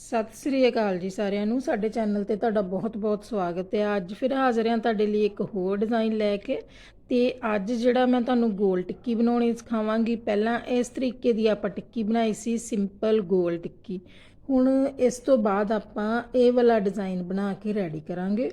ਸਤਿ ਸ੍ਰੀ ਅਕਾਲ ਜੀ ਸਾਰਿਆਂ ਨੂੰ। ਸਾਡੇ ਚੈਨਲ ਤੇ ਤੁਹਾਡਾ ਬਹੁਤ-ਬਹੁਤ ਸਵਾਗਤ ਹੈ। ਅੱਜ ਫਿਰ ਹਾਜ਼ਰ ਹਾਂ ਤੁਹਾਡੇ ਲਈ ਇੱਕ ਹੋਰ ਡਿਜ਼ਾਈਨ ਲੈ ਕੇ ਤੇ ਅੱਜ ਜਿਹੜਾ ਮੈਂ ਤੁਹਾਨੂੰ ਗੋਲ ਟਿੱਕੀ ਬਣਾਉਣੀ ਸਿਖਾਵਾਂਗੀ। ਪਹਿਲਾਂ ਇਸ ਤਰੀਕੇ ਦੀ ਆਪਾਂ ਟਿੱਕੀ ਬਣਾਈ ਸੀ, ਸਿੰਪਲ ਗੋਲ ਟਿੱਕੀ। ਹੁਣ ਇਸ ਤੋਂ ਬਾਅਦ ਆਪਾਂ ਇਹ ਵਾਲਾ ਡਿਜ਼ਾਈਨ ਬਣਾ ਕੇ ਰੈਡੀ ਕਰਾਂਗੇ।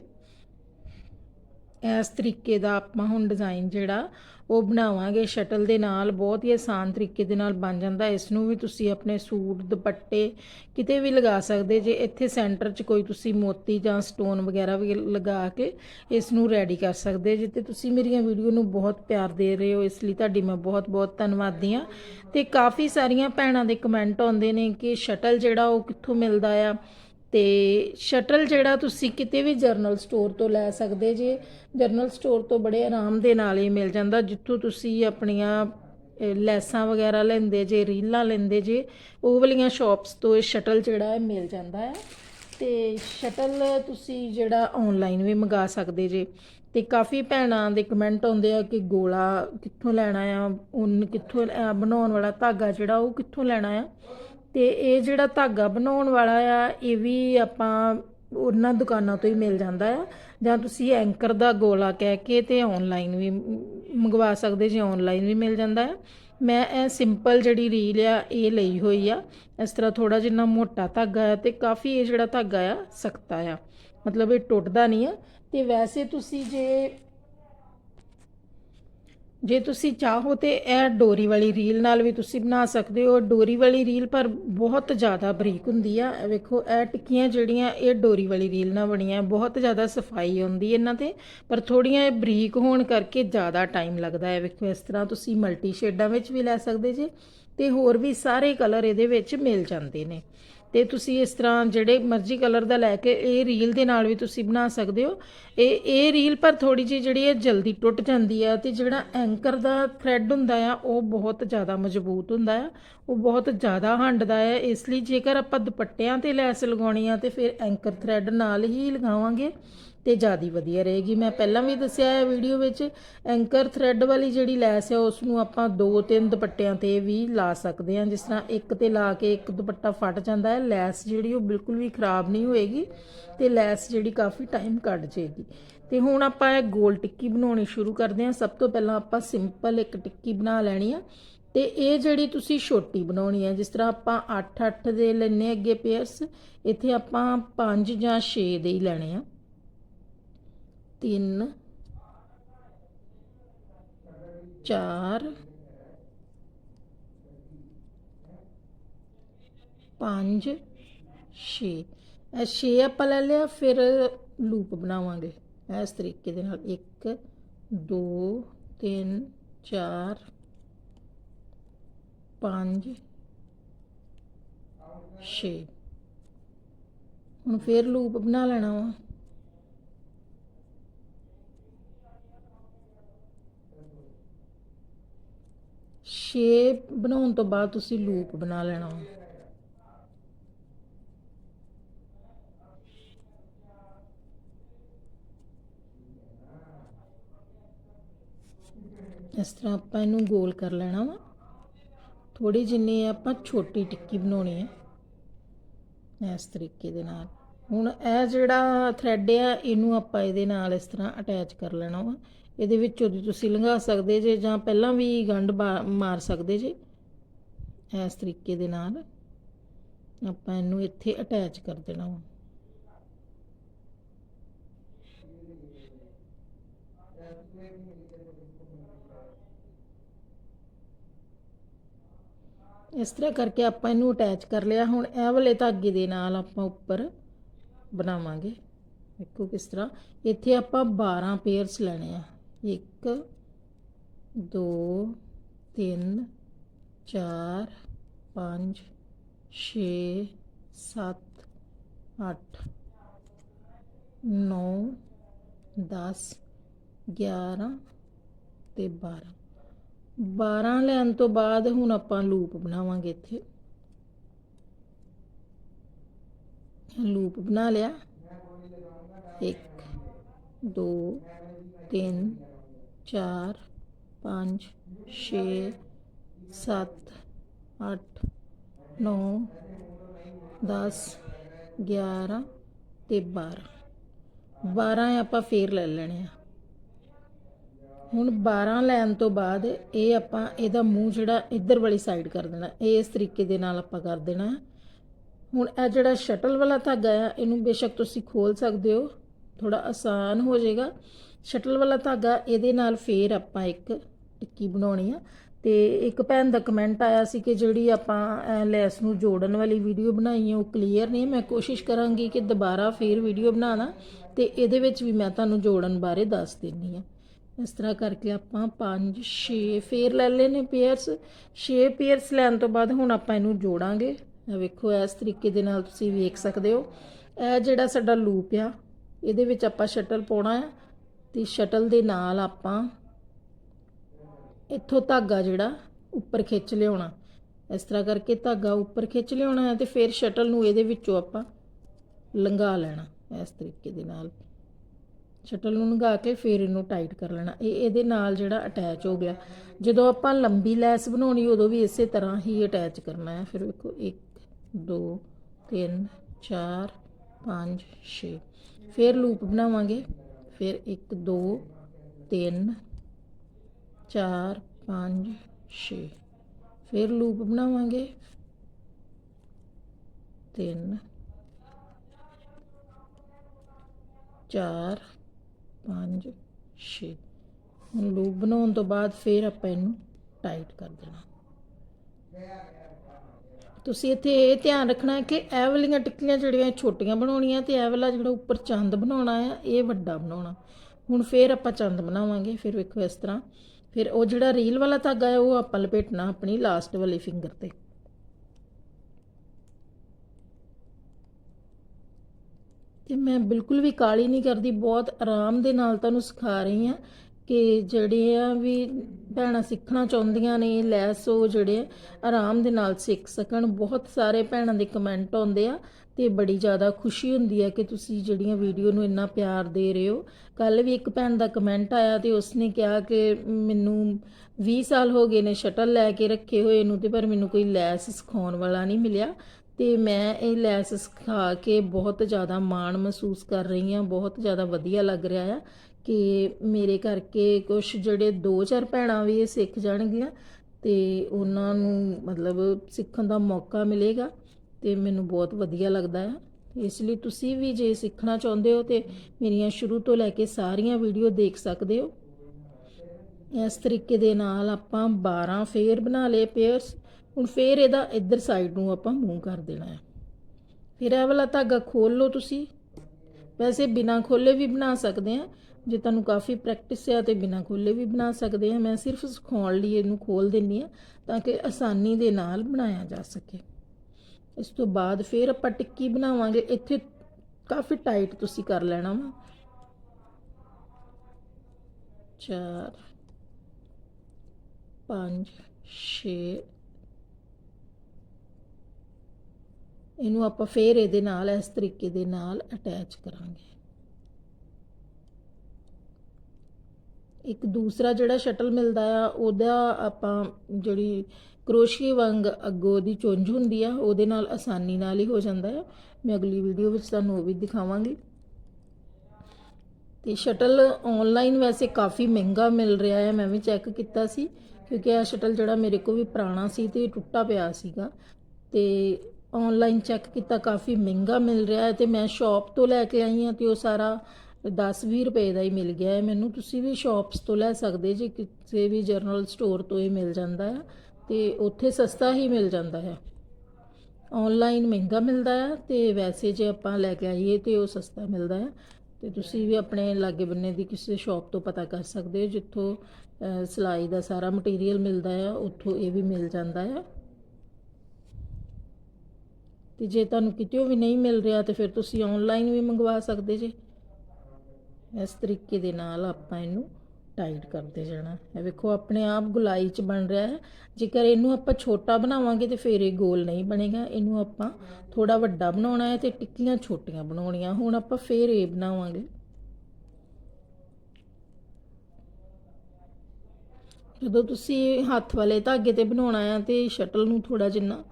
ਇਸ ਤਰੀਕੇ ਦਾ ਆਪਾਂ ਹੁਣ ਡਿਜ਼ਾਈਨ ਜਿਹੜਾ ਉਹ ਬਣਾਵਾਂਗੇ। ਸ਼ਟਲ ਦੇ ਨਾਲ ਬਹੁਤ ਹੀ ਆਸਾਨ ਤਰੀਕੇ ਦੇ ਨਾਲ ਬਣ ਜਾਂਦਾ। ਇਸ ਨੂੰ ਵੀ ਤੁਸੀਂ ਆਪਣੇ ਸੂਟ, ਦੁਪੱਟੇ ਕਿਤੇ ਵੀ ਲਗਾ ਸਕਦੇ। ਜੇ ਇੱਥੇ ਸੈਂਟਰ 'ਚ ਕੋਈ ਤੁਸੀਂ ਮੋਤੀ ਜਾਂ ਸਟੋਨ ਵਗੈਰਾ ਵੀ ਲਗਾ ਕੇ ਇਸ ਨੂੰ ਰੈਡੀ ਕਰ ਸਕਦੇ। ਜੇ ਤੇ ਤੁਸੀਂ ਮੇਰੀਆਂ ਵੀਡੀਓ ਨੂੰ ਬਹੁਤ ਪਿਆਰ ਦੇ ਰਹੇ ਹੋ, ਇਸ ਲਈ ਤੁਹਾਡੀ ਮੈਂ ਬਹੁਤ-ਬਹੁਤ ਧੰਨਵਾਦੀ ਹਾਂ। ਤੇ ਕਾਫੀ ਸਾਰੀਆਂ ਭੈਣਾਂ ਦੇ ਕਮੈਂਟ ਆਉਂਦੇ ਨੇ ਕਿ ਸ਼ਟਲ ਜਿਹੜਾ ਉਹ ਕਿੱਥੋਂ ਮਿਲਦਾ ਆ? ਤੇ ਸ਼ਟਲ ਜਿਹੜਾ ਤੁਸੀਂ ਕਿਤੇ ਵੀ ਜਰਨਲ ਸਟੋਰ ਤੋਂ ਲੈ ਸਕਦੇ ਜੇ, ਜਰਨਲ ਸਟੋਰ ਤੋਂ ਬੜੇ ਆਰਾਮ ਦੇ ਨਾਲ ਇਹ ਮਿਲ ਜਾਂਦਾ, ਜਿੱਥੋਂ ਤੁਸੀਂ ਆਪਣੀਆਂ ਲੈਸਾਂ ਵਗੈਰਾ ਲੈਂਦੇ ਜੇ, ਰੀਲਾਂ ਲੈਂਦੇ ਜੇ, ਉਹ ਵਾਲੀਆਂ ਸ਼ਾਪਸ ਤੋਂ ਇਹ ਸ਼ਟਲ ਜਿਹੜਾ ਹੈ ਮਿਲ ਜਾਂਦਾ ਹੈ। ਤੇ ਸ਼ਟਲ ਤੁਸੀਂ ਜਿਹੜਾ ਆਨਲਾਈਨ ਵੀ ਮੰਗਾ ਸਕਦੇ ਜੇ। ਤੇ ਕਾਫੀ ਭੈਣਾਂ ਦੇ ਕਮੈਂਟ ਆਉਂਦੇ ਆ ਕਿ ਗੋਲਾ ਕਿੱਥੋਂ ਲੈਣਾ ਆ, ਉਨ ਕਿੱਥੋਂ ਬਣਾਉਣ ਵਾਲਾ ਧਾਗਾ ਜਿਹੜਾ ਉਹ ਕਿੱਥੋਂ ਲੈਣਾ ਆ। ਤੇ ਇਹ ਜਿਹੜਾ ਧਾਗਾ ਬਣਾਉਣ ਵਾਲਾ ਆ, ਇਹ ਵੀ ਆਪਾਂ ਉਹਨਾਂ ਦੁਕਾਨਾਂ ਤੋਂ ਹੀ ਮਿਲ ਜਾਂਦਾ ਆ। ਜਾਂ ਤੁਸੀਂ ਐਂਕਰ ਦਾ ਗੋਲਾ ਕਹਿ ਕੇ ਤੇ ਆਨਲਾਈਨ ਵੀ ਮੰਗਵਾ ਸਕਦੇ, ਜੇ ਆਨਲਾਈਨ ਵੀ ਮਿਲ ਜਾਂਦਾ ਆ। ਮੈਂ ਇਹ ਸਿੰਪਲ ਜਿਹੜੀ ਰੀਲ ਆ, ਇਹ ਲਈ ਹੋਈ ਆ। ਇਸ ਤਰ੍ਹਾਂ ਥੋੜਾ ਜਿੰਨਾ ਮੋਟਾ ਧਾਗਾ ਆ ਤੇ ਕਾਫੀ ਇਹ ਜਿਹੜਾ ਧਾਗਾ ਆ, ਸਖਤਾ ਆ। ਮਤਲਬ ਇਹ ਟੁੱਟਦਾ ਨਹੀਂ ਆ। ਤੇ ਵੈਸੇ ਤੁਸੀਂ ਜੇ ਜੇ ਤੁਸੀਂ ਚਾਹੋ ਤੇ ਇਹ ਡੋਰੀ ਵਾਲੀ ਰੀਲ ਨਾਲ ਵੀ ਤੁਸੀਂ ਬਣਾ ਸਕਦੇ ਹੋ। ਡੋਰੀ ਵਾਲੀ ਰੀਲ ਪਰ ਬਹੁਤ ਜ਼ਿਆਦਾ ਬਰੀਕ ਹੁੰਦੀ ਆ। ਵੇਖੋ, ਇਹ ਟਿੱਕੀਆਂ ਜਿਹੜੀਆਂ, ਇਹ ਡੋਰੀ ਵਾਲੀ ਰੀਲ ਨਾਲ ਬਣੀਆਂ। ਬਹੁਤ ਜ਼ਿਆਦਾ ਸਫ਼ਾਈ ਹੁੰਦੀ ਇਹਨਾਂ ਤੇ, ਪਰ ਥੋੜੀਆਂ ਇਹ ਬਰੀਕ ਹੋਣ ਕਰਕੇ ਜ਼ਿਆਦਾ ਟਾਈਮ ਲੱਗਦਾ ਹੈ। ਵੇਖੋ, ਇਸ ਤਰ੍ਹਾਂ ਤੁਸੀਂ ਮਲਟੀ ਸ਼ੇਡਾਂ ਵਿੱਚ ਵੀ ਲੈ ਸਕਦੇ ਜੇ ਤੇ ਹੋਰ ਵੀ ਸਾਰੇ ਕਲਰ ਇਹਦੇ ਵਿੱਚ ਮਿਲ ਜਾਂਦੇ ਨੇ। ਤੇ ਤੁਸੀਂ ਇਸ ਤਰ੍ਹਾਂ ਜਿਹੜੇ ਮਰਜ਼ੀ ਕਲਰ ਦਾ ਲੈ ਕੇ ਇਹ ਰੀਲ ਦੇ ਨਾਲ ਵੀ ਤੁਸੀਂ ਬਣਾ ਸਕਦੇ ਹੋ। ਇਹ ਇਹ ਰੀਲ ਪਰ ਥੋੜੀ ਜਿਹੀ ਜਿਹੜੀ ਹੈ ਜਲਦੀ ਟੁੱਟ ਜਾਂਦੀ ਆ ਤੇ ਜਿਹੜਾ ਐਂਕਰ ਦਾ ਥ੍ਰੈਡ ਹੁੰਦਾ ਆ, ਉਹ ਬਹੁਤ ਜ਼ਿਆਦਾ ਮਜ਼ਬੂਤ ਹੁੰਦਾ ਆ। ਉਹ ਬਹੁਤ ਜ਼ਿਆਦਾ ਹੰਡਦਾ ਹੈ ਇਸ ਲਈ ਜੇਕਰ ਆਪਾਂ ਦੁਪੱਟਿਆਂ ਤੇ ਲੈਸ ਲਗਾਉਣੀ ਆ ਤੇ ਫਿਰ ਐਂਕਰ ਥ੍ਰੈਡ ਨਾਲ ਹੀ ਲਗਾਵਾਂਗੇ। ਤੇ ਜ਼ਿਆਦਾ ਵਧੀਆ ਰਹੇਗੀ। ਮੈਂ ਪਹਿਲਾਂ ਵੀ ਦੱਸਿਆ ਹੈ ਵੀਡੀਓ ਵਿੱਚ ਐਂਕਰ ਥ੍ਰੈਡ ਵਾਲੀ ਜਿਹੜੀ ਲੈਸ ਹੈ ਉਸ ਨੂੰ ਆਪਾਂ ਦੋ ਤਿੰਨ ਦੁਪੱਟਿਆਂ ਤੇ ਵੀ ਲਾ ਸਕਦੇ ਹਾਂ। ਜਿਸ ਤਰ੍ਹਾਂ ਇੱਕ ਤੇ ਲਾ ਕੇ ਇੱਕ ਦੁਪੱਟਾ ਫਟ ਜਾਂਦਾ ਹੈ, ਲੈਸ ਜਿਹੜੀ ਉਹ ਬਿਲਕੁਲ ਵੀ ਖਰਾਬ ਨਹੀਂ ਹੋਏਗੀ ਤੇ ਲੈਸ ਜਿਹੜੀ ਕਾਫੀ ਟਾਈਮ ਕੱਢ ਜਾਏਗੀ। ਤੇ ਹੁਣ ਆਪਾਂ ਇਹ ਗੋਲ ਟਿੱਕੀ ਬਣਾਉਣੀ ਸ਼ੁਰੂ ਕਰਦੇ ਹਾਂ। ਸਭ ਤੋਂ ਪਹਿਲਾਂ ਆਪਾਂ ਸਿੰਪਲ ਇੱਕ ਟਿੱਕੀ ਬਣਾ ਲੈਣੀ ਆ। ਤੇ ਇਹ ਜਿਹੜੀ ਤੁਸੀਂ ਛੋਟੀ ਬਣਾਉਣੀ ਹੈ, ਜਿਸ ਤਰ੍ਹਾਂ ਆਪਾਂ 8-8 ਦੇ ਲੈਣੇ ਅੱਗੇ ਪੇਅਰਸ ਇੱਥੇ ਆਪਾਂ 5 ਜਾਂ 6 ਦੇ ਹੀ ਲੈਣੇ ਆ। ਤਿੰਨ, ਚਾਰ, ਪੰਜ, ਛੇ। ਇਹ ਛੇ ਆਪਾਂ ਲੈ ਲਿਆ, ਫਿਰ ਲੂਪ ਬਣਾਵਾਂਗੇ। ਇਸ ਤਰੀਕੇ ਦੇ ਨਾਲ 1 2 3 4 5 ਛੇ। ਹੁਣ ਫਿਰ ਲੂਪ ਬਣਾ ਲੈਣਾ ਵਾ। ਸ਼ੇਪ ਬਣਾਉਣ ਤੋਂ ਬਾਅਦ ਤੁਸੀਂ ਲੂਪ ਬਣਾ ਲੈਣਾ। ਵਾ। ਇਸ ਤਰ੍ਹਾਂ ਆਪਾਂ ਇਹਨੂੰ ਗੋਲ ਕਰ ਲੈਣਾ ਵਾ। ਥੋੜੀ ਜਿੰਨੀ ਆਪਾਂ ਛੋਟੀ ਟਿੱਕੀ ਬਣਾਉਣੀ ਹੈ, ਇਸ ਤਰੀਕੇ ਦੇ ਨਾਲ। ਹੁਣ ਇਹ ਜਿਹੜਾ ਥ੍ਰੈਡ ਆ, ਇਹਨੂੰ ਆਪਾਂ ਇਹਦੇ ਨਾਲ ਇਸ ਤਰ੍ਹਾਂ ਅਟੈਚ ਕਰ ਲੈਣਾ ਵਾ। ਇਹਦੇ ਵਿੱਚੋਂ ਦੀ ਤੁਸੀਂ ਲੰਘਾ ਸਕਦੇ ਜੇ ਜਾਂ ਪਹਿਲਾਂ ਵੀ ਗੰਢ ਬਾ- ਮਾਰ ਸਕਦੇ ਜੇ ਇਸ ਤਰੀਕੇ ਦੇ ਨਾਲ ਆਪਾਂ ਇਹਨੂੰ ਇੱਥੇ ਅਟੈਚ ਕਰ ਦੇਣਾ ਵਾ। ਇਸ ਤਰ੍ਹਾਂ ਕਰਕੇ ਆਪਾਂ ਇਹਨੂੰ ਅਟੈਚ ਕਰ ਲਿਆ। ਹੁਣ ਇਹ ਵਾਲੇ ਧਾਗੇ ਦੇ ਨਾਲ ਆਪਾਂ ਉੱਪਰ ਬਣਾਵਾਂਗੇ। ਦੇਖੋ ਕਿਸ ਤਰ੍ਹਾਂ। ਇੱਥੇ ਆਪਾਂ 12 ਪੇਅਰਸ ਲੈਣੇ ਆ। 1 2 3 4 5 6 7 8 9 10 11 ਤੇ 12 12 ਲੈਣ ਤੋਂ ਬਾਅਦ ਹੁਣ ਆਪਾਂ ਲੂਪ ਬਣਾਵਾਂਗੇ ਇੱਥੇ। ਲੂਪ ਬਣਾ ਲਿਆ। 1 2 3 4 5 6 7 8 9 10 11 ਤੇ 12 12 ਆਪਾਂ ਫੇਰ ਲੈ ਲੈਣੇ ਆ। ਹੁਣ 12 ਲੈਣ ਤੋਂ ਬਾਅਦ ਇਹ ਆਪਾਂ ਇਹਦਾ ਮੂੰਹ ਜਿਹੜਾ ਇੱਧਰ ਵਾਲੀ ਸਾਈਡ ਕਰ ਦੇਣਾ, ਇਹ ਇਸ ਤਰੀਕੇ ਦੇ ਨਾਲ ਆਪਾਂ ਕਰ ਦੇਣਾ। ਹੁਣ ਇਹ ਜਿਹੜਾ ਸ਼ਟਲ ਵਾਲਾ ਧਾਗਾ ਆ, ਇਹਨੂੰ ਬੇਸ਼ੱਕ ਤੁਸੀਂ ਖੋਲ ਸਕਦੇ ਹੋ ਥੋੜਾ ਆਸਾਨ ਹੋ ਜਾਏਗਾ। ਸ਼ਟਲ ਵਾਲਾ ਧਾਗਾ ਇਹਦੇ ਨਾਲ ਫੇਰ ਆਪਾਂ ਇੱਕ ਟਿੱਕੀ ਬਣਾਉਣੀ ਆ। ਤੇ ਇੱਕ ਭੈਣ ਦਾ ਕਮੈਂਟ ਆਇਆ ਸੀ ਕਿ ਜਿਹੜੀ ਆਪਾਂ ਇਹ ਲੈਸ ਨੂੰ ਜੋੜਨ ਵਾਲੀ ਵੀਡੀਓ ਬਣਾਈ ਹੈ ਉਹ ਕਲੀਅਰ ਨਹੀਂ। ਮੈਂ ਕੋਸ਼ਿਸ਼ ਕਰਾਂਗੀ ਕਿ ਦੁਬਾਰਾ ਫੇਰ ਵੀਡੀਓ ਬਣਾਣਾ ਤੇ ਇਹਦੇ ਵਿੱਚ ਵੀ ਮੈਂ ਤੁਹਾਨੂੰ ਜੋੜਨ ਬਾਰੇ ਦੱਸ ਦਿੰਨੀ ਆ। ਇਸ ਤਰ੍ਹਾਂ ਕਰਕੇ ਆਪਾਂ 5 6 ਫੇਰ ਲੈ ਲੈਨੇ ਪੇਅਰਸ 6 ਪੇਅਰਸ ਲੈਣ ਤੋਂ ਬਾਅਦ ਹੁਣ ਆਪਾਂ ਇਹਨੂੰ ਜੋੜਾਂਗੇ। ਇਹ ਵੇਖੋ, ਇਸ ਤਰੀਕੇ ਦੇ ਨਾਲ ਤੁਸੀਂ ਵੇਖ ਸਕਦੇ ਹੋ। ਇਹ ਜਿਹੜਾ ਸਾਡਾ ਲੂਪ ਆ, ਇਹਦੇ ਵਿੱਚ ਆਪਾਂ ਸ਼ਟਲ ਪਾਉਣਾ ਆ। ਤੇ ਸ਼ਟਲ ਦੇ ਨਾਲ ਆਪਾਂ ਇੱਥੋਂ ਧਾਗਾ ਜਿਹੜਾ ਉੱਪਰ ਖਿੱਚ ਲਿਆਉਣਾ। ਇਸ ਤਰ੍ਹਾਂ ਕਰਕੇ ਧਾਗਾ ਉੱਪਰ ਖਿੱਚ ਲਿਆਉਣਾ ਹੈ ਤੇ ਫਿਰ ਸ਼ਟਲ ਨੂੰ ਇਹਦੇ ਵਿੱਚੋਂ ਆਪਾਂ ਲੰਘਾ ਲੈਣਾ ਇਸ ਤਰੀਕੇ ਦੇ ਨਾਲ। ਸ਼ਟਲ ਨੂੰ ਲੰਘਾ ਕੇ ਫਿਰ ਇਹਨੂੰ ਟਾਈਟ ਕਰ ਲੈਣਾ। ਇਹ ਇਹਦੇ ਨਾਲ ਜਿਹੜਾ ਅਟੈਚ ਹੋ ਗਿਆ। ਜਦੋਂ ਆਪਾਂ ਲੰਬੀ ਲੈਸ ਬਣਾਉਣੀ, ਉਦੋਂ ਵੀ ਇਸੇ ਤਰ੍ਹਾਂ ਹੀ ਅਟੈਚ ਕਰਨਾ ਹੈ। ਫਿਰ ਵੇਖੋ 1 2 3 4 5 6 ਫਿਰ ਲੂਪ ਬਣਾਵਾਂਗੇ। ਫਿਰ 1 2 3 4 5 6 ਫਿਰ ਲੂਪ ਬਣਾਵਾਂਗੇ। 3 4 5 6 ਹੁਣ ਲੂਪ ਬਣਾਉਣ ਤੋਂ ਬਾਅਦ ਫਿਰ ਆਪਾਂ ਇਹਨੂੰ ਟਾਈਟ ਕਰ ਦੇਣਾ। ਤੁਸੀਂ ਇੱਥੇ ਇਹ ਧਿਆਨ ਰੱਖਣਾ ਕਿ ਇਹ ਵਾਲੀਆਂ ਟਿੱਕੀਆਂ ਜਿਹੜੀਆਂ ਛੋਟੀਆਂ ਬਣਾਉਣੀਆਂ ਤੇ ਇਹ ਵਾਲਾ ਜਿਹੜਾ ਉੱਪਰ ਚੰਦ ਬਣਾਉਣਾ ਆ, ਇਹ ਵੱਡਾ ਬਣਾਉਣਾ। ਹੁਣ ਫਿਰ ਆਪਾਂ ਚੰਦ ਬਣਾਵਾਂਗੇ, ਫਿਰ ਵੇਖੋ ਇਸ ਤਰ੍ਹਾਂ। ਫਿਰ ਉਹ ਜਿਹੜਾ ਰੀਲ ਵਾਲਾ ਧਾਗਾ ਹੈ, ਉਹ ਆਪਾਂ ਲਪੇਟਣਾ ਆਪਣੀ ਲਾਸਟ ਵਾਲੀ ਫਿੰਗਰ ਤੇ। ਤੇ ਮੈਂ ਬਿਲਕੁਲ ਵੀ ਕਾਲੀ ਨਹੀਂ ਕਰਦੀ, ਬਹੁਤ ਆਰਾਮ ਦੇ ਨਾਲ ਤੁਹਾਨੂੰ ਸਿਖਾ ਰਹੀ ਹਾਂ ਕਿ ਜਿਹੜੇ ਆ ਵੀ ਭੈਣਾਂ ਸਿੱਖਣਾ ਚਾਹੁੰਦੀਆਂ ਨੇ, ਲੈਸ ਉਹ ਜਿਹੜੇ ਆਰਾਮ ਦੇ ਨਾਲ ਸਿੱਖ ਸਕਣ। ਬਹੁਤ ਸਾਰੇ ਭੈਣਾਂ ਦੇ ਕਮੈਂਟ ਆਉਂਦੇ ਆ ਤੇ ਬੜੀ ਜ਼ਿਆਦਾ ਖੁਸ਼ੀ ਹੁੰਦੀ ਹੈ ਕਿ ਤੁਸੀਂ ਜਿਹੜੀਆਂ ਵੀਡੀਓ ਨੂੰ ਇੰਨਾ ਪਿਆਰ ਦੇ ਰਹੇ ਹੋ। ਕੱਲ ਵੀ ਇੱਕ ਭੈਣ ਦਾ ਕਮੈਂਟ ਆਇਆ ਤੇ ਉਸਨੇ ਕਿਹਾ ਕਿ ਮੈਨੂੰ 20 ਸਾਲ ਹੋ ਗਏ ਨੇ ਸ਼ਟਲ ਲੈ ਕੇ ਰੱਖੇ ਹੋਏ ਨੂੰ ਤੇ ਪਰ ਮੈਨੂੰ ਕੋਈ ਲੈਸ ਸਿਖਾਉਣ ਵਾਲਾ ਨਹੀਂ ਮਿਲਿਆ। ਤੇ ਮੈਂ ਇਹ ਲੈਸ ਸਿਖਾ ਕੇ ਬਹੁਤ ਜ਼ਿਆਦਾ ਮਾਣ ਮਹਿਸੂਸ ਕਰ ਰਹੀ ਹਾਂ, ਬਹੁਤ ਜ਼ਿਆਦਾ ਵਧੀਆ ਲੱਗ ਰਿਹਾ ਆ ਕਿ ਮੇਰੇ ਕਰਕੇ ਕੁਝ ਜਿਹੜੇ ਦੋ ਚਾਰ ਭੈਣਾਂ ਵੀ ਇਹ ਸਿੱਖ ਜਾਣਗੀਆਂ ਤੇ ਉਹਨਾਂ ਨੂੰ ਮਤਲਬ ਸਿੱਖਣ ਦਾ ਮੌਕਾ ਮਿਲੇਗਾ ਤੇ ਮੈਨੂੰ ਬਹੁਤ ਵਧੀਆ ਲੱਗਦਾ ਹੈ ਇਸ ਲਈ ਤੁਸੀਂ ਵੀ ਜੇ ਸਿੱਖਣਾ ਚਾਹੁੰਦੇ ਹੋ ਤੇ ਮੇਰੀਆਂ ਸ਼ੁਰੂ ਤੋਂ ਲੈ ਕੇ ਸਾਰੀਆਂ ਵੀਡੀਓ ਦੇਖ ਸਕਦੇ ਹੋ। ਇਸ ਤਰੀਕੇ ਦੇ ਨਾਲ ਆਪਾਂ 12 ਫੇਰ ਬਣਾ ਲਏ ਪੇਅਰਸ ਹੁਣ ਫੇਰ ਇਹਦਾ ਇੱਧਰ ਸਾਈਡ ਨੂੰ ਆਪਾਂ ਮੂੰਹ ਕਰ ਦੇਣਾ ਹੈ। ਫਿਰ ਇਹ ਵਾਲਾ ਧਾਗਾ ਖੋਲ ਲਓ ਤੁਸੀਂ। ਵੈਸੇ ਬਿਨਾ ਖੋਲੇ ਵੀ ਬਣਾ ਸਕਦੇ ਆ ਜੇ ਤੁਹਾਨੂੰ ਕਾਫੀ ਪ੍ਰੈਕਟਿਸ ਹੈ ਤੇ ਬਿਨਾ ਖੋਲੇ ਵੀ ਬਣਾ ਸਕਦੇ ਆ ਮੈਂ ਸਿਰਫ ਸਿਖਾਉਣ ਲਈ ਇਹਨੂੰ ਖੋਲ ਦਿੰਨੀ ਆ ਤਾਂ ਕਿ ਆਸਾਨੀ ਦੇ ਨਾਲ ਬਣਾਇਆ ਜਾ ਸਕੇ। ਇਸ ਤੋਂ ਬਾਅਦ ਫਿਰ ਆਪਾਂ ਟਿੱਕੀ ਬਣਾਵਾਂਗੇ। ਇੱਥੇ ਕਾਫੀ ਟਾਈਟ ਤੁਸੀਂ ਕਰ ਲੈਣਾ ਵਾ। 4 5 6 ਇਹਨੂੰ ਆਪਾਂ ਫੇਰ ਇਹਦੇ ਨਾਲ, ਇਸ ਤਰੀਕੇ ਦੇ ਨਾਲ ਅਟੈਚ ਕਰਾਂਗੇ। ਇੱਕ ਦੂਸਰਾ ਜਿਹੜਾ ਸ਼ਟਲ ਮਿਲਦਾ ਆ, ਉਹਦਾ ਆਪਾਂ ਜਿਹੜੀ ਕਰੋਸ਼ੀਏ ਵਾਂਗ ਅੱਗੋਂ ਦੀ ਚੁੰਝ ਹੁੰਦੀ ਆ, ਉਹਦੇ ਨਾਲ ਆਸਾਨੀ ਨਾਲ ਹੀ ਹੋ ਜਾਂਦਾ ਆ। ਮੈਂ ਅਗਲੀ ਵੀਡੀਓ ਵਿੱਚ ਤੁਹਾਨੂੰ ਉਹ ਵੀ ਦਿਖਾਵਾਂਗੀ। ਤੇ ਸ਼ਟਲ ਆਨਲਾਈਨ ਵੈਸੇ ਕਾਫੀ ਮਹਿੰਗਾ ਮਿਲ ਰਿਹਾ ਹੈ ਮੈਂ ਵੀ ਚੈੱਕ ਕੀਤਾ ਸੀ, ਕਿਉਂਕਿ ਇਹ ਸ਼ਟਲ ਜਿਹੜਾ ਮੇਰੇ ਕੋਲ ਵੀ ਪੁਰਾਣਾ ਸੀ ਤੇ ਟੁੱਟਾ ਪਿਆ ਸੀਗਾ। ਤੇ ਆਨਲਾਈਨ ਚੈੱਕ ਕੀਤਾ, ਕਾਫੀ ਮਹਿੰਗਾ ਮਿਲ ਰਿਹਾ ਹੈ ਤੇ ਮੈਂ ਸ਼ਾਪ ਤੋਂ ਲੈ ਕੇ ਆਈ ਹਾਂ ਤੇ ਉਹ ਸਾਰਾ 10-20 ਰੁਪਏ ਦਾ ਹੀ ਮਿਲ ਗਿਆ ਹੈ। ਮੈਨੂੰ ਤੁਸੀਂ ਵੀ ਸ਼ਾਪਸ ਤੋਂ ਲੈ ਸਕਦੇ ਜੇ ਕਿਸੇ ਵੀ ਜਨਰਲ ਸਟੋਰ ਤੋਂ ਇਹ ਮਿਲ ਜਾਂਦਾ ਹੈ ਤੇ ਉੱਥੇ ਸਸਤਾ ਹੀ ਮਿਲ ਜਾਂਦਾ ਹੈ। ਆਨਲਾਈਨ ਮਹਿੰਗਾ ਮਿਲਦਾ ਹੈ ਤੇ ਵੈਸੇ ਜੇ ਆਪਾਂ ਲੈ ਕੇ ਆਈਏ ਤੇ ਉਹ ਸਸਤਾ ਮਿਲਦਾ ਹੈ। ਤੇ ਤੁਸੀਂ ਵੀ ਆਪਣੇ ਲਾਗੇ ਬੰਨੇ ਦੀ ਕਿਸੇ ਸ਼ਾਪ ਤੋਂ ਪਤਾ ਕਰ ਸਕਦੇ ਹੋ ਜਿੱਥੋਂ ਸਿਲਾਈ ਦਾ ਸਾਰਾ ਮਟੀਰੀਅਲ ਮਿਲਦਾ ਹੈ, ਉੱਥੋਂ ਇਹ ਵੀ ਮਿਲ ਜਾਂਦਾ ਹੈ। ਤੇ ਜੇ ਤੁਹਾਨੂੰ ਕਿਤੇ ਵੀ ਨਹੀਂ ਮਿਲ ਰਿਹਾ ਤੇ ਫਿਰ ਤੁਸੀਂ ਆਨਲਾਈਨ ਵੀ ਮੰਗਵਾ ਸਕਦੇ ਜੇ। ਇਸ ਤਰੀਕੇ ਦੇ ਨਾਲ ਆਪਾਂ ਇਹਨੂੰ ਟਾਈਟ ਕਰਦੇ ਜਾਣਾ। ਇਹ ਵੇਖੋ, ਆਪਣੇ ਆਪ ਗੁਲਾਈ ਚ ਬਣ ਰਿਹਾ ਹੈ। ਜੇਕਰ ਇਹਨੂੰ ਆਪਾਂ ਛੋਟਾ ਬਣਾਵਾਂਗੇ ਤੇ ਫਿਰ ਇਹ ਗੋਲ ਨਹੀਂ ਬਣੇਗਾ। ਇਹਨੂੰ ਆਪਾਂ ਥੋੜਾ ਵੱਡਾ ਬਣਾਉਣਾ ਹੈ ਤੇ ਟਿੱਕੀਆਂ ਛੋਟੀਆਂ ਬਣਾਉਣੀਆਂ। ਹੁਣ ਆਪਾਂ ਫੇਰ ਇਹ ਬਣਾਵਾਂਗੇ। ਜਦੋਂ ਤੁਸੀਂ ਹੱਥ ਵਾਲੇ ਧਾਗੇ ਤੇ ਬਣਾਉਣਾ ਹੈ ਤੇ ਸ਼ਟਲ ਨੂੰ ਥੋੜਾ ਜਿੰਨਾ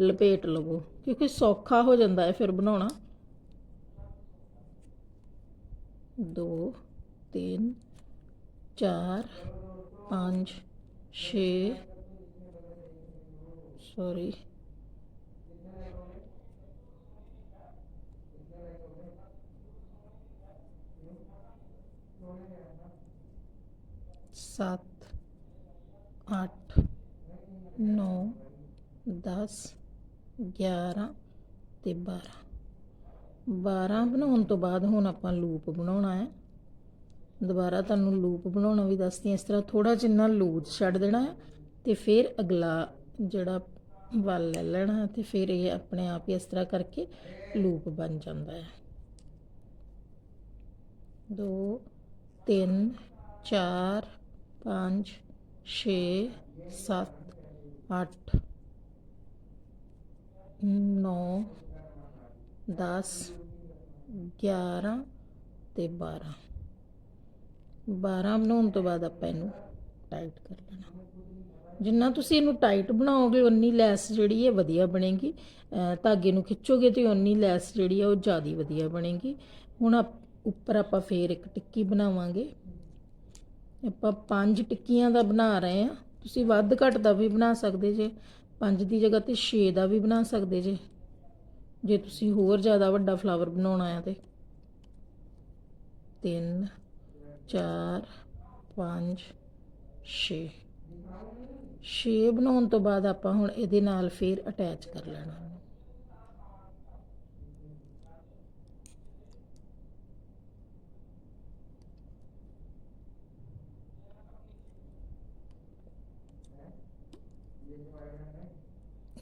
ਲਪੇਟ ਲਵੋ, ਕਿਉਂਕਿ ਸੌਖਾ ਹੋ ਜਾਂਦਾ ਹੈ ਫਿਰ ਬਣਾਉਣਾ। 2 3 4 5 6 ਸੌਰੀ। ਸੱਤ, ਅੱਠ, ਨੌ, ਦਸ ਗਿਆਰਾਂ ਤੇ 12 12 ਬਣਾਉਣ ਤੋਂ ਬਾਅਦ ਹੁਣ ਆਪਾਂ ਲੂਪ ਬਣਾਉਣਾ ਹੈ। ਦੁਬਾਰਾ ਤੁਹਾਨੂੰ ਲੂਪ ਬਣਾਉਣਾ ਵੀ ਦੱਸਦੀ ਹਾਂ। ਇਸ ਤਰ੍ਹਾਂ ਥੋੜਾ ਜਿੰਨਾ ਲੂਜ਼ ਛੱਡ ਦੇਣਾ ਹੈ ਤੇ ਫਿਰ ਅਗਲਾ ਜਿਹੜਾ ਵੱਲ ਲੈ ਲੈਣਾ ਹੈ ਤੇ ਫਿਰ ਇਹ ਆਪਣੇ ਆਪ ਹੀ ਇਸ ਤਰ੍ਹਾਂ ਕਰਕੇ ਲੂਪ ਬਣ ਜਾਂਦਾ ਹੈ। 2 3 4 5 6 7 8 9 10 11 ਤੇ 12 12 ਬਣਾਉਣ ਤੋਂ ਬਾਅਦ ਆਪਾਂ ਇਹਨੂੰ ਟਾਈਟ ਕਰ ਲੈਣਾ। ਜਿੰਨਾ ਤੁਸੀਂ ਇਹਨੂੰ ਟਾਈਟ ਬਣਾਓਗੇ ਉਨੀ ਲੈਸ ਜਿਹੜੀ ਹੈ ਵਧੀਆ ਬਣੇਗੀ। ਧਾਗੇ ਨੂੰ ਖਿੱਚੋਗੇ ਤੇ ਉਨੀ ਲੈਸ ਜਿਹੜੀ ਹੈ ਉਹ ਜ਼ਿਆਦਾ ਵਧੀਆ ਬਣੇਗੀ। ਹੁਣ ਆਪ- ਉੱਪਰ ਆਪਾਂ ਫੇਰ ਇੱਕ ਟਿੱਕੀ ਬਣਾਵਾਂਗੇ। ਆਪਾਂ ਪੰਜ ਟਿੱਕੀਆਂ ਦਾ ਬਣਾ ਰਹੇ ਆ ਤੁਸੀਂ ਵੱਧ ਘੱਟ ਦਾ ਵੀ ਬਣਾ ਸਕਦੇ ਜੇ। ਪੰਜ ਦੀ ਜਗ੍ਹਾ ਤੇ 6 ਦਾ ਵੀ ਬਣਾ ਸਕਦੇ ਜੇ। ਜੇ ਤੁਸੀਂ ਹੋਰ ਜ਼ਿਆਦਾ ਵੱਡਾ ਫਲਾਵਰ ਬਣਾਉਣਾ ਹੈ ਤੇ। 3 4 5 6 6 ਬਣਾਉਣ ਤੋਂ ਬਾਅਦ ਆਪਾਂ ਹੁਣ ਇਹਦੇ ਨਾਲ ਫੇਰ ਅਟੈਚ ਕਰ ਲੈਣਾ।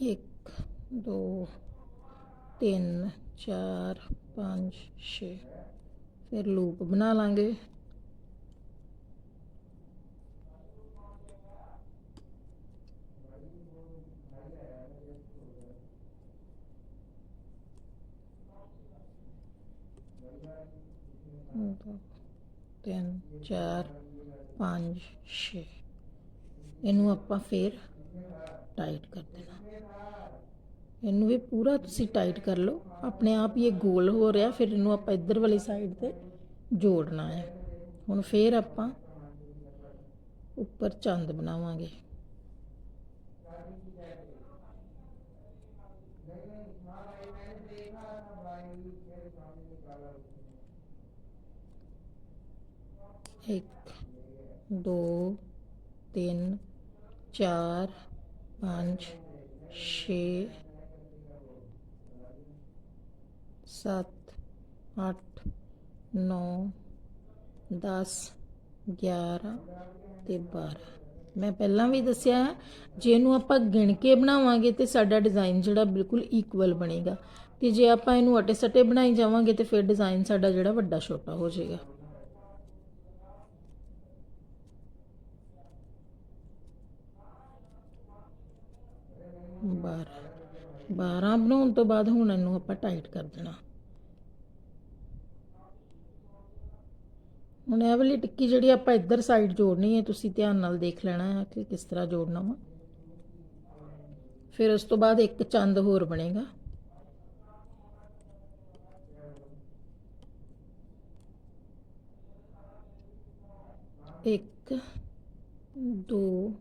ਇੱਕ ਦੋ ਤਿੰਨ ਚਾਰ ਪੰਜ ਛੇ ਫਿਰ ਲੂਪ ਬਣਾ ਲਾਂਗੇ ਦੋ, ਤਿੰਨ ਚਾਰ ਪੰਜ ਛੇ ਇਹਨੂੰ ਆਪਾਂ ਫੇਰ ਟਾਈਟ ਕਰ ਦੇਣਾ ਇਹਨੂੰ ਵੀ ਪੂਰਾ ਤੁਸੀਂ ਟਾਈਟ ਕਰ ਲਓ। ਆਪਣੇ ਆਪ ਹੀ ਇਹ ਗੋਲ ਹੋ ਰਿਹਾ, ਫਿਰ ਇਹਨੂੰ ਆਪਾਂ ਇੱਧਰ ਵਾਲੀ ਸਾਈਡ ਤੇ ਜੋੜਨਾ ਹੈ। ਹੁਣ ਫੇਰ ਆਪਾਂ ਉੱਪਰ ਚੰਦ ਬਣਾਵਾਂਗੇ। ਇੱਕ, ਦੋ, ਤਿੰਨ, ਚਾਰ, ਪੰਜ, ਛੇ ਸੱਤ ਅੱਠ ਨੌ ਦਸ ਗਿਆਰਾਂ ਤੇ 12 ਮੈਂ ਪਹਿਲਾਂ ਵੀ ਦੱਸਿਆ ਹੈ, ਜੇ ਇਹਨੂੰ ਆਪਾਂ ਗਿਣ ਕੇ ਬਣਾਵਾਂਗੇ ਤੇ ਸਾਡਾ ਡਿਜ਼ਾਈਨ ਜਿਹੜਾ ਬਿਲਕੁਲ ਇਕੁਅਲ ਬਣੇਗਾ। ਤੇ ਜੇ ਆਪਾਂ ਇਹਨੂੰ ਅਟੇ ਸਟੇ ਬਣਾਈ ਜਾਵਾਂਗੇ ਤੇ ਫਿਰ ਡਿਜ਼ਾਈਨ ਸਾਡਾ ਜਿਹੜਾ ਵੱਡਾ ਛੋਟਾ ਹੋ ਜਾਏਗਾ। ਬਾਰਾਂ। ਬਾਰਾਂ ਬਣਾਉਣ ਤੋਂ ਬਾਅਦ ਹੁਣ ਇਹਨੂੰ ਆਪਾਂ ਟਾਈਟ ਕਰ ਦੇਣਾ। ਹੁਣ ਇਹ ਵਾਲੀ ਟਿੱਕੀ ਜਿਹੜੀ ਆਪਾਂ ਇੱਧਰ ਸਾਈਡ ਜੋੜਨੀ ਹੈ, ਤੁਸੀਂ ਧਿਆਨ ਨਾਲ ਦੇਖ ਲੈਣਾ ਹੈ ਕਿ ਕਿਸ ਤਰ੍ਹਾਂ ਜੋੜਨਾ ਵਾ। ਫਿਰ ਉਸ ਤੋਂ ਬਾਅਦ ਇੱਕ ਚੰਦ ਹੋਰ ਬਣੇਗਾ। ਇੱਕ, ਦੋ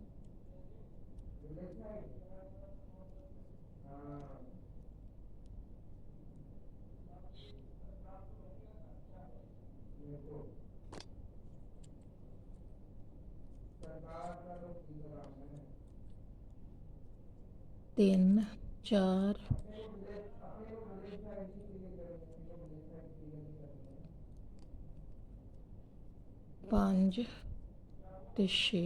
ਤਿੰਨ, ਚਾਰ। ਪੰਜ ਤੇ 6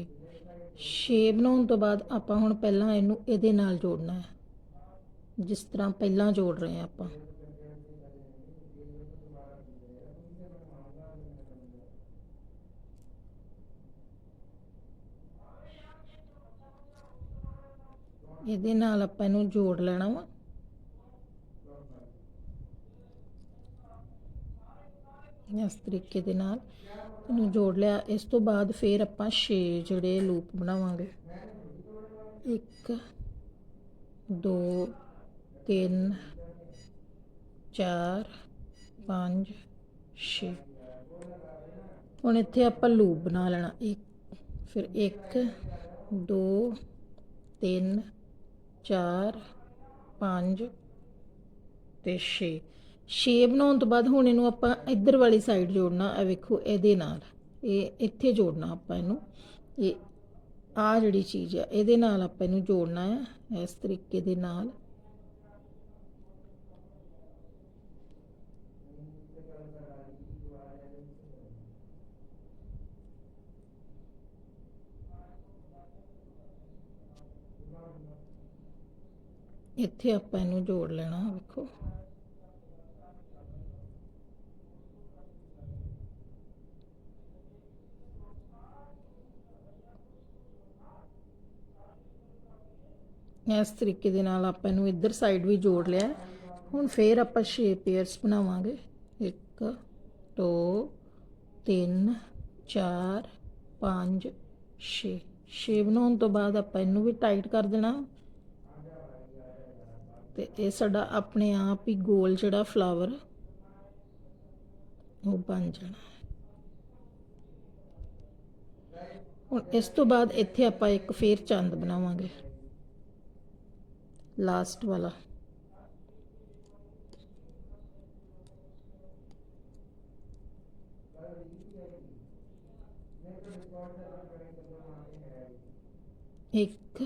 6 ਬਣਾਉਣ ਤੋਂ ਬਾਅਦ ਆਪਾਂ ਹੁਣ ਪਹਿਲਾਂ ਇਹਨੂੰ ਇਹਦੇ ਨਾਲ ਜੋੜਨਾ ਹੈ। ਜਿਸ ਤਰ੍ਹਾਂ ਪਹਿਲਾਂ ਜੋੜ ਰਹੇ ਹਾਂ ਆਪਾਂ। ਇਹਦੇ ਨਾਲ ਆਪਾਂ ਇਹਨੂੰ ਜੋੜ ਲੈਣਾ ਵਾ। ਇਸ ਤਰੀਕੇ ਦੇ ਨਾਲ ਇਹਨੂੰ ਜੋੜ ਲਿਆ। ਇਸ ਤੋਂ ਬਾਅਦ ਫਿਰ ਆਪਾਂ 6 ਜਿਹੜੇ ਲੂਪ ਬਣਾਵਾਂਗੇ। 1 2 3 4 5 6 ਹੁਣ ਇੱਥੇ ਆਪਾਂ ਲੂਪ ਬਣਾ ਲੈਣਾ। ਇੱਕ, ਫਿਰ 1 2 3 4 5 ਤੇ 6 6 ਬਣਾਉਣ ਤੋਂ ਬਾਅਦ ਹੁਣ ਇਹਨੂੰ ਆਪਾਂ ਇੱਧਰ ਵਾਲੀ ਸਾਈਡ ਜੋੜਨਾ ਆ ਵੇਖੋ ਇਹਦੇ ਨਾਲ। ਇਹ ਇੱਥੇ ਜੋੜਨਾ ਆਪਾਂ ਇਹਨੂੰ। ਇਹ ਆ ਜਿਹੜੀ ਚੀਜ਼ ਆ, ਇਹਦੇ ਨਾਲ ਆਪਾਂ ਇਹਨੂੰ ਜੋੜਨਾ ਆ, ਇਸ ਤਰੀਕੇ ਦੇ ਨਾਲ। ਇੱਥੇ ਆਪਾਂ ਇਹਨੂੰ ਜੋੜ ਲੈਣਾ, ਵੇਖੋ। ਇਸ ਤਰੀਕੇ ਦੇ ਨਾਲ ਆਪਾਂ ਇਹਨੂੰ ਇੱਧਰ ਸਾਈਡ ਵੀ ਜੋੜ ਲਿਆ। ਹੁਣ ਫੇਰ ਆਪਾਂ 6 ਪੇਅਰਸ ਬਣਾਵਾਂਗੇ। 1 2 3 4 5 6 6 ਬਣਾਉਣ ਤੋਂ ਬਾਅਦ ਆਪਾਂ ਇਹਨੂੰ ਵੀ ਟਾਈਟ ਕਰ ਦੇਣਾ। ਤੇ ਇਹ ਸਾਡਾ ਆਪਣੇ ਆਪ ਹੀ ਗੋਲ ਜਿਹੜਾ ਫਲਾਵਰ ਉਹ ਬਣ ਜਾਣਾ ਹੁਣ ਇਸ ਤੋਂ ਬਾਅਦ ਇੱਥੇ ਆਪਾਂ ਇੱਕ ਫੇਰ ਚੰਦ ਬਣਾਵਾਂਗੇ। ਲਾਸਟ ਵਾਲਾ। ਇੱਕ,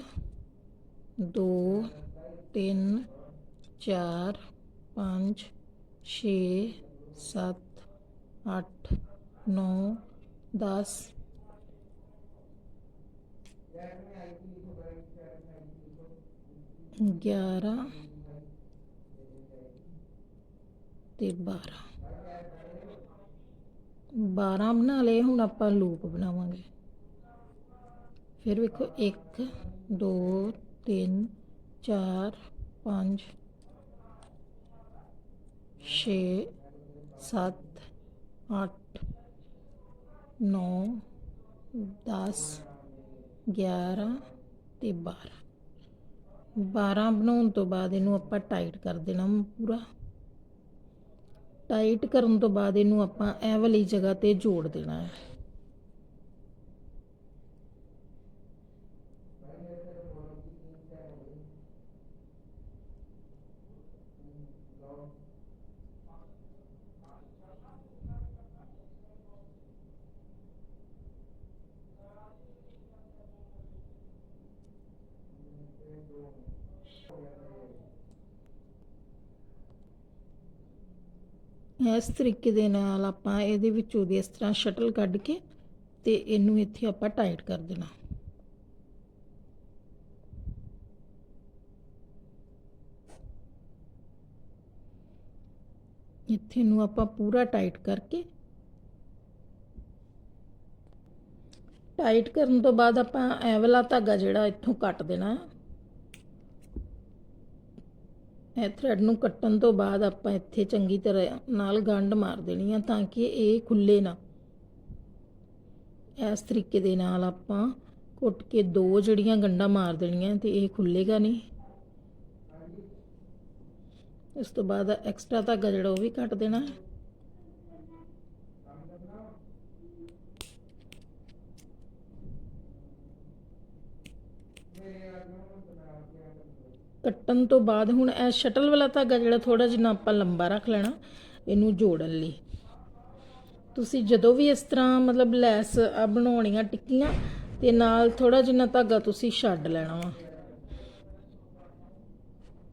ਦੋ, ਤਿੰਨ ਚਾਰ ਪੰਜ ਛੇ ਸੱਤ ਅੱਠ ਨੌ ਦਸ ਗਿਆਰਾਂ ਤੇ 12 12 ਬਣਾ ਲਏ ਹੁਣ ਆਪਾਂ ਲੂਪ ਬਣਾਵਾਂਗੇ ਫਿਰ ਵੇਖੋ 1 2 3 4 5 6 7 8 9 10 11 ਤੇ 12 12 ਬਣਾਉਣ ਤੋਂ ਬਾਅਦ ਇਹਨੂੰ ਆਪਾਂ ਟਾਈਟ ਕਰ ਦੇਣਾ ਪੂਰਾ। ਟਾਈਟ ਕਰਨ ਤੋਂ ਬਾਅਦ ਇਹਨੂੰ ਆਪਾਂ ਇਹ ਵਾਲੀ ਜਗ੍ਹਾ ਤੇ ਜੋੜ ਦੇਣਾ ਹੈ। ਇਸ ਤਰੀਕੇ ਦੇ ਨਾਲ ਆਪਾਂ ਇਹਦੇ ਵਿੱਚੋਂ ਦੀ ਇਸ ਤਰ੍ਹਾਂ ਸ਼ਟਲ ਕੱਢ ਕੇ ਤੇ ਇਹਨੂੰ ਇੱਥੇ ਆਪਾਂ ਟਾਈਟ ਕਰ ਦੇਣਾ। ਇੱਥੇ ਨੂੰ ਆਪਾਂ ਪੂਰਾ ਟਾਈਟ ਕਰਕੇ ਟਾਈਟ ਕਰਨ ਤੋਂ ਬਾਅਦ ਆਪਾਂ ਇਹ ਵਾਲਾ ਧਾਗਾ ਜਿਹੜਾ ਇੱਥੋਂ ਕੱਟ ਦੇਣਾ ਹੈ ਇਹ ਥਰੈਡ ਨੂੰ ਕੱਟਣ ਤੋਂ ਬਾਅਦ ਆਪਾਂ ਇੱਥੇ ਚੰਗੀ ਤਰ੍ਹਾਂ ਨਾਲ ਗੰਢ ਮਾਰ ਦੇਣੀ ਆ ਤਾਂ ਕਿ ਇਹ ਖੁੱਲੇ ਨਾ। ਇਸ ਤਰੀਕੇ ਦੇ ਨਾਲ ਆਪਾਂ ਕੁੱਟ ਕੇ ਦੋ ਜਿਹੜੀਆਂ ਗੰਢਾਂ ਮਾਰ ਦੇਣੀਆਂ ਤੇ ਇਹ ਖੁੱਲੇਗਾ ਨਹੀਂ। ਇਸ ਤੋਂ ਬਾਅਦ ਐਕਸਟਰਾ ਧਾਗਾ ਜਿਹੜਾ ਉਹ ਵੀ ਕੱਟ ਦੇਣਾ। ਕੱਟਣ ਤੋਂ ਬਾਅਦ ਹੁਣ ਇਹ ਸ਼ਟਲ ਵਾਲਾ ਧਾਗਾ ਜਿਹੜਾ ਥੋੜਾ ਜਿਹਾ ਆਪਾਂ ਲੰਬਾ ਰੱਖ ਲੈਣਾ, ਇਹਨੂੰ ਜੋੜਨ ਲਈ। ਤੁਸੀਂ ਜਦੋਂ ਵੀ ਇਸ ਤਰ੍ਹਾਂ ਮਤਲਬ ਲੈਸ ਬਣਾਉਣੀਆਂ ਟਿੱਕੀਆਂ, ਤੇ ਨਾਲ ਥੋੜਾ ਜਿਹਾ ਧਾਗਾ ਤੁਸੀਂ ਛੱਡ ਲੈਣਾ ਵਾ।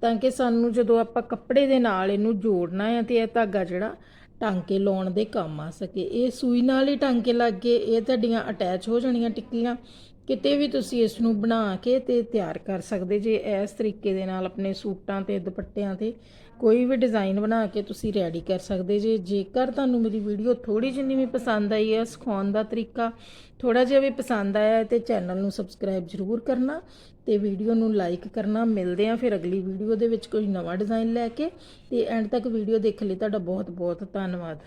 ਤਾਂ ਕਿ ਸਾਨੂੰ ਜਦੋਂ ਆਪਾਂ ਕੱਪੜੇ ਦੇ ਨਾਲ ਇਹਨੂੰ ਜੋੜਨਾ ਹੈ ਤੇ ਇਹ ਧਾਗਾ ਜਿਹੜਾ ਟਾਂਕੇ ਲਾਉਣ ਦੇ ਕੰਮ ਆ ਸਕੇ। ਇਹ ਸੂਈ ਨਾਲ ਹੀ ਟਾਂਕੇ ਲੱਗ ਗਏ, ਇਹ ਤੁਹਾਡੀਆਂ ਅਟੈਚ ਹੋ ਜਾਣੀਆਂ ਟਿੱਕੀਆਂ। ਕਿਤੇ ਵੀ ਤੁਸੀਂ ਇਸ ਨੂੰ ਬਣਾ ਕੇ ਤੇ ਤਿਆਰ ਕਰ ਸਕਦੇ ਜੇ, ਇਸ ਤਰੀਕੇ ਦੇ ਨਾਲ ਆਪਣੇ ਸੂਟਾਂ ਤੇ, ਦੁਪੱਟਿਆਂ ਤੇ ਕੋਈ ਵੀ ਡਿਜ਼ਾਈਨ ਬਣਾ ਕੇ ਤੁਸੀਂ ਰੈਡੀ ਕਰ ਸਕਦੇ ਜੇ। ਜੇਕਰ ਤੁਹਾਨੂੰ ਮੇਰੀ ਵੀਡੀਓ ਥੋੜੀ ਜਿੰਨੀ ਵੀ ਪਸੰਦ ਆਈ ਹੈ, ਸਿਖਾਉਣ ਦਾ ਤਰੀਕਾ ਥੋੜਾ ਜਿਹਾ ਵੀ ਪਸੰਦ ਆਇਆ ਹੈ, ਤੇ ਚੈਨਲ ਨੂੰ ਸਬਸਕ੍ਰਾਈਬ ਜ਼ਰੂਰ ਕਰਨਾ ਤੇ ਵੀਡੀਓ ਨੂੰ ਲਾਈਕ ਕਰਨਾ। ਮਿਲਦੇ ਆ ਫਿਰ ਅਗਲੀ ਵੀਡੀਓ ਦੇ ਵਿੱਚ ਕੋਈ ਨਵਾਂ ਡਿਜ਼ਾਈਨ ਲੈ ਕੇ। ਤੇ ਐਂਡ ਤੱਕ ਵੀਡੀਓ ਦੇਖਣ ਲਈ ਤੁਹਾਡਾ ਬਹੁਤ ਬਹੁਤ ਧੰਨਵਾਦ।